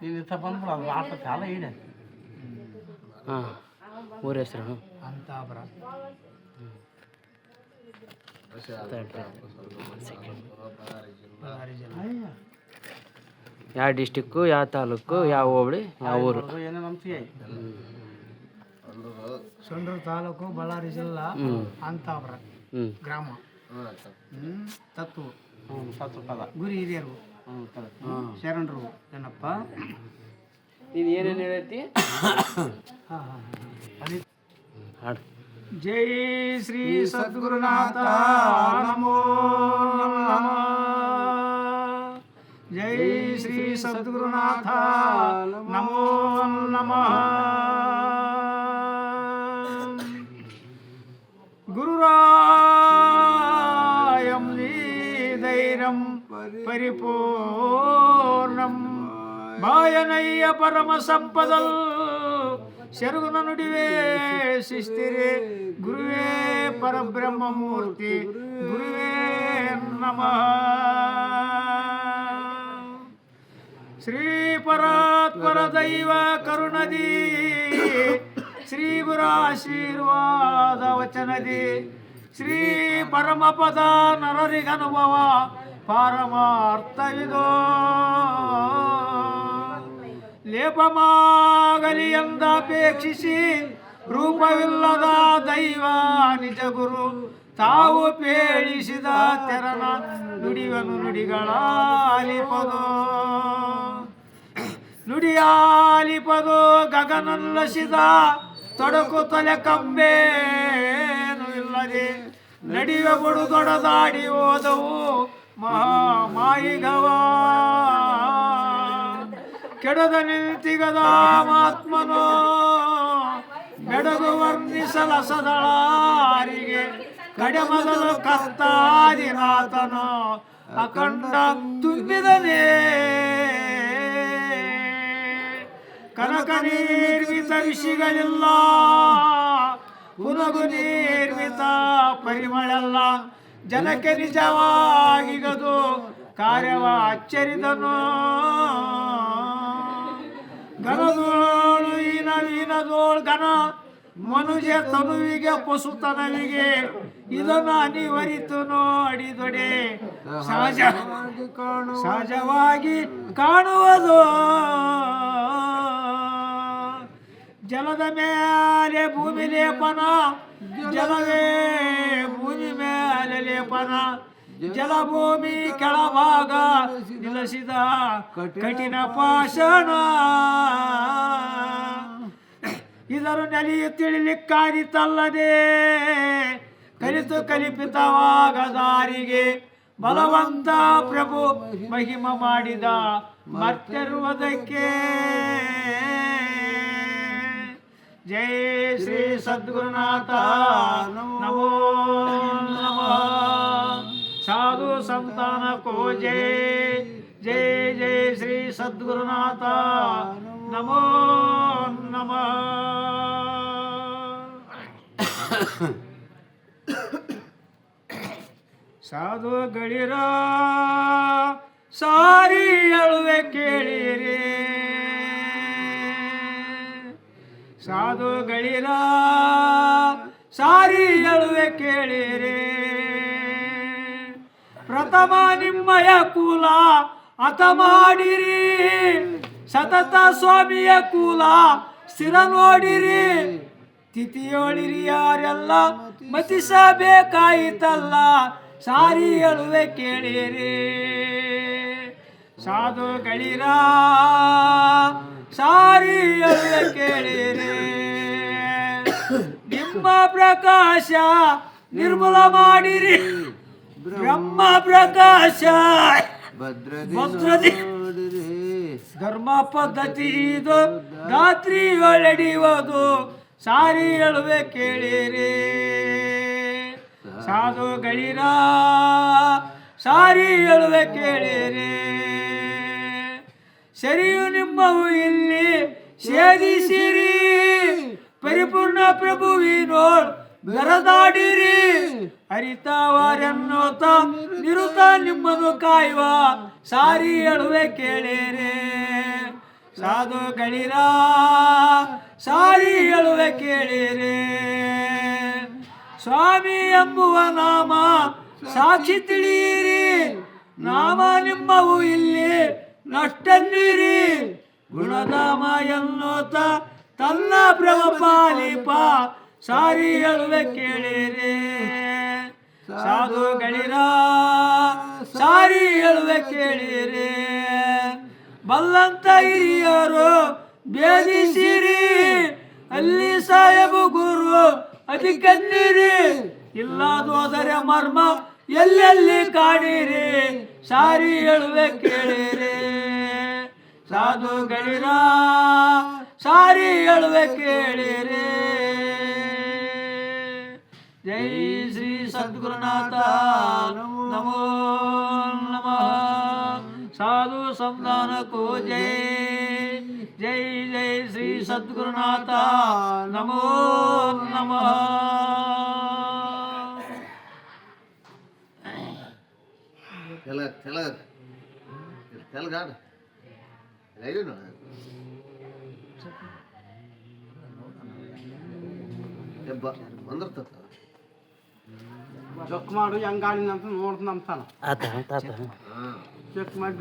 ನೀನು ಇತ್ತ ಬಂದ್ಬಿಡ ಅದು ಆಟ ಕಾಲ ಇದೆ. ಹಾಂ ಊರ ಹೆಸರು? ಅಂತಾಪುರ. ಬಳ್ಳಾರಿ ಜಿಲ್ಲೆ. ಯಾವ ಡಿಸ್ಟಿಕ್ಕು ಯಾವ ತಾಲೂಕು ಯಾವ ಹೋಬಳಿ ಯಾವ ಊರು? ಏನೇನು ನಂಬಿಕೆ ಸೊಂಡ್ರು ತಾಲೂಕು ಬಳ್ಳಾರಿ ಜಿಲ್ಲಾ ಅಂತಾಪುರ. ಗ್ರಾಮ. ತತ್ವ. ಗುರಿ ಹಿರಿಯರು. ಶರಣರು ಏನಪ್ಪ ನೀನು ಏನೇನು ಹೇಳೈತಿ ಹಾ ಹಾ ಅದೇ ಹಾಡು ಜೈ ಶ್ರೀ ಸದ್ಗುರುನಾಥ ನಮೋ ನಮಃ ಜೈ ಶ್ರೀ ಸದ್ಗುರುನಾಥ ನಮೋ ನಮಃ ಗುರುರಾಯಂ ಧೈರ್ಯಂ ಪರಿಪೂರ್ಣಂ ಬಾಯನಯ್ಯ ಪರಮ ಸಂಪದಲ್. ಶರುಗುನ ನುಡಿವೇ ಶಿಸ್ತಿರಿ ಗುರುವೇ ಪರಬ್ರಹ್ಮ ಮೂರ್ತಿ, ಗುರುವೇ ನಮಃ. ಶ್ರೀ ಪರಾತ್ಮರ ದೈವ ಕರುಣದಿ, ಶ್ರೀ ಗುರ ಆಶೀರ್ವಾದ ವಚನದಿ, ಶ್ರೀ ಪರಮಪದ ನರರಿಗನುಭವ ಪಾರಮಾರ್ಥವಿದೋ ಲೇಪಮಾಗಲಿ ಎಂದಪೇಕ್ಷಿಸಿ ರೂಪವಿಲ್ಲದ ದೈವ, ನಿಜ ಗುರು, ತಾವು ಪೇಳಿಸಿದ ತೆರನ ನುಡಿವನು ನುಡಿಗಳ ಅಲಿಪದೋ. ನುಡಿಯಾಲಿಪದು, ಗಗನಲ್ಲಸಿದ ತೊಡಕು ತಲೆ ಕಂಬೇನು ಇಲ್ಲದೆ ನಡೆಯುವ ಬಡು ದೊಡದಾಡಿ ಹೋದವು ಮಹಾಮಾಯಿಗವ. ಕೆಡದ ನಿಂತಿಗದ ಮಾತ್ಮನೋ ಬೆಡಗು ವರ್ಣಿಸಲ ಸದಳಾರಿಗೆ, ಕಡೆ ಮೊದಲು ಕತ್ತಾದಿನಾಥನು ಅಖಂಡ ತುಂಬಿದನೇ. ಕನಕ ನಿರ್ಮಿತ ಋಷಿಗಳಿಲ್ಲ. ಉನಗು ನಿರ್ಮಿತ ಪರಿಮಳಲ್ಲ. ಜನಕ್ಕೆ ನಿಜವಾಗಿಗದು ಕಾರ್ಯವ ಅಚ್ಚರಿದನು ಗನದೋಳು ಈನ ವೀನದೋಳು ಗನ ಮನುಜ ತನುವಿಗೆ. ಪಶುತನವಿಗೆ ಇದನ್ನು ಅನಿವರಿತು ನೋಡಿದೊಡೆ ಸಹಜ ಸಹಜವಾಗಿ ಕಾಣುವುದು. ಜಲದ ಮೇಲೆ ಭೂಮಿ ಲೇಪನ, ಜಲವೇ ಭೂಮಿ ಮೇಲೆ ಲೇಪನ. ಜಲಭೂಮಿ ಕೆಳಭಾಗ ನಿಲಸಿದ ಕಠಿಣ ಪಾಷಾಣ. ಇದರ ನೆಲೆಯು ತಿಳಿಲಿಕ್ಕಾದಿತಲ್ಲದೆ ಕಲಿತು ಕಲಿಪಿತವಾಗ ದಾರಿಗೆ ಬಲವಂತ ಪ್ರಭು ಮಹಿಮ ಮಾಡಿದ ಮರ್ತಿರುವುದಕ್ಕೆ ಜೈ ಶ್ರೀ ಸದ್ಗುರುನಾಥ ನಮೋ. ಸಂತಾನ ಕೋ ಜೈ ಜೈ ಜಯ ಶ್ರೀ ಸದ್ಗುರುನಾಥ. ನಮೋ ನಮಃ. ಸಾಧುಗಳಿರ ಸಾರಿ ಅಳುವೆ ಕೇಳಿರಿ. ಸಾಧುಗಳಿರ ಸಾರಿ ಅಳುವೆ ಕೇಳಿರಿ. ಪ್ರಥಮ ನಿಮ್ಮಯ ಕುಲ ಅತ ಮಾಡಿರಿ ಸತತ ಸ್ವಾಮಿಯ ಕುಲ ಸ್ಥಿರ ನೋಡಿರಿ. ತಿಥಿಯೋಳಿರಿ ಯಾರೆಲ್ಲ ಮತಿಸಬೇಕಾಯಿತಲ್ಲ, ಸಾರಿ ಹೇಳುವೆ ಕೇಳಿರಿ. ಸಾಧುಗಳಿರ ಸಾರಿ ಹೇಳುವೆ ಕೇಳಿರಿ. ನಿಮ್ಮ ಪ್ರಕಾಶ ನಿರ್ಮಲ ಮಾಡಿರಿ. ಬ್ರಹ್ಮ ಪ್ರಕಾಶ ಭದ್ರದಿ ಧರ್ಮ ಪದ್ಧತಿ ಇದು. ರಾತ್ರಿ ಒಳಡಿಯುವುದು ಸಾರಿ ಹೇಳುವೆ ಕೇಳಿರಿ. ಸಾಧುಗಳಿರ. ಸಾರಿ ಹೇಳುವೆ ಕೇಳಿರಿ. ಸರಿಯು ನಿಮ್ಮವು ಇಲ್ಲಿ ಸೇದಿಸಿರಿ. ಪರಿಪೂರ್ಣ ಪ್ರಭುವಿನೋಳ್ ಬೆರದಾಡಿರಿ. ಅರಿತವರೆನ್ನೋತ ನಿರುತ ನಿಮ್ಮನ್ನು ಕಾಯುವ ಸಾರಿ ಹೇಳುವೆ ಸಾಧು ಗಳಿರ ಸಾರಿ ಹೇಳುವೆ ಕೇಳಿರಿ. ಸ್ವಾಮಿ ಎಂಬುವ ನಾಮ ಸಾಕ್ಷಿ ತಿಳಿಯಿರಿ. ನಾಮ ನಿಮ್ಮವು ಇಲ್ಲಿ ನಷ್ಟನ್ನಿರಿ. ಗುಣಧಾಮ ಎನ್ನುತ್ತ ತನ್ನ ಪ್ರಭ ಸಾರಿ ಹೇಳುವೆ ಕೇಳಿರಿ. ಸಾಧುಗಳಿರ ಸಾರಿ ಹೇಳುವೆ ಕೇಳಿರಿ. ಬಲ್ಲಂತ ಹಿರಿಯರು ಬೇದಿಸಿರಿ ಅಲ್ಲಿ ಸಾಹೇಬು ಗುರು ಅಧಿಕನ್ನಿರಿ ಇಲ್ಲದೋದರೆ ಮರ್ಮ ಎಲ್ಲೆಲ್ಲಿ ಕಾಣಿರಿ? ಸಾರಿ ಹೇಳುವೆ ಕೇಳಿರಿ. ಸಾಧುಗಳಿರ ಸಾರಿ ಹೇಳುವೆ ಕೇಳಿರಿ. ಜೈ ಶ್ರೀ ಸದ್ಗುರುನಾಥ. ನಮೋ ನಮಃ. ಸಾಧು ಸಂಧಾನಕ್ಕೂ ಜೈ. ಜೈ ಜೈ ಶ್ರೀ ಸದ್ಗುರುನಾಥ. ನಮೋ ನಮಃ. ತೆಲಗ ತೆಲಗ ತೆಲಗಾಡ. ಲೈನು. ಬಂದಿರ್ತದ. ಜೊಕ್ ಮಾಡು ಹೆಂಗಾಡಿನ ಅಂತ ನೋಡ್ತ ಆತ ಆತ ಚೆಕ್ ಮಾಡಿ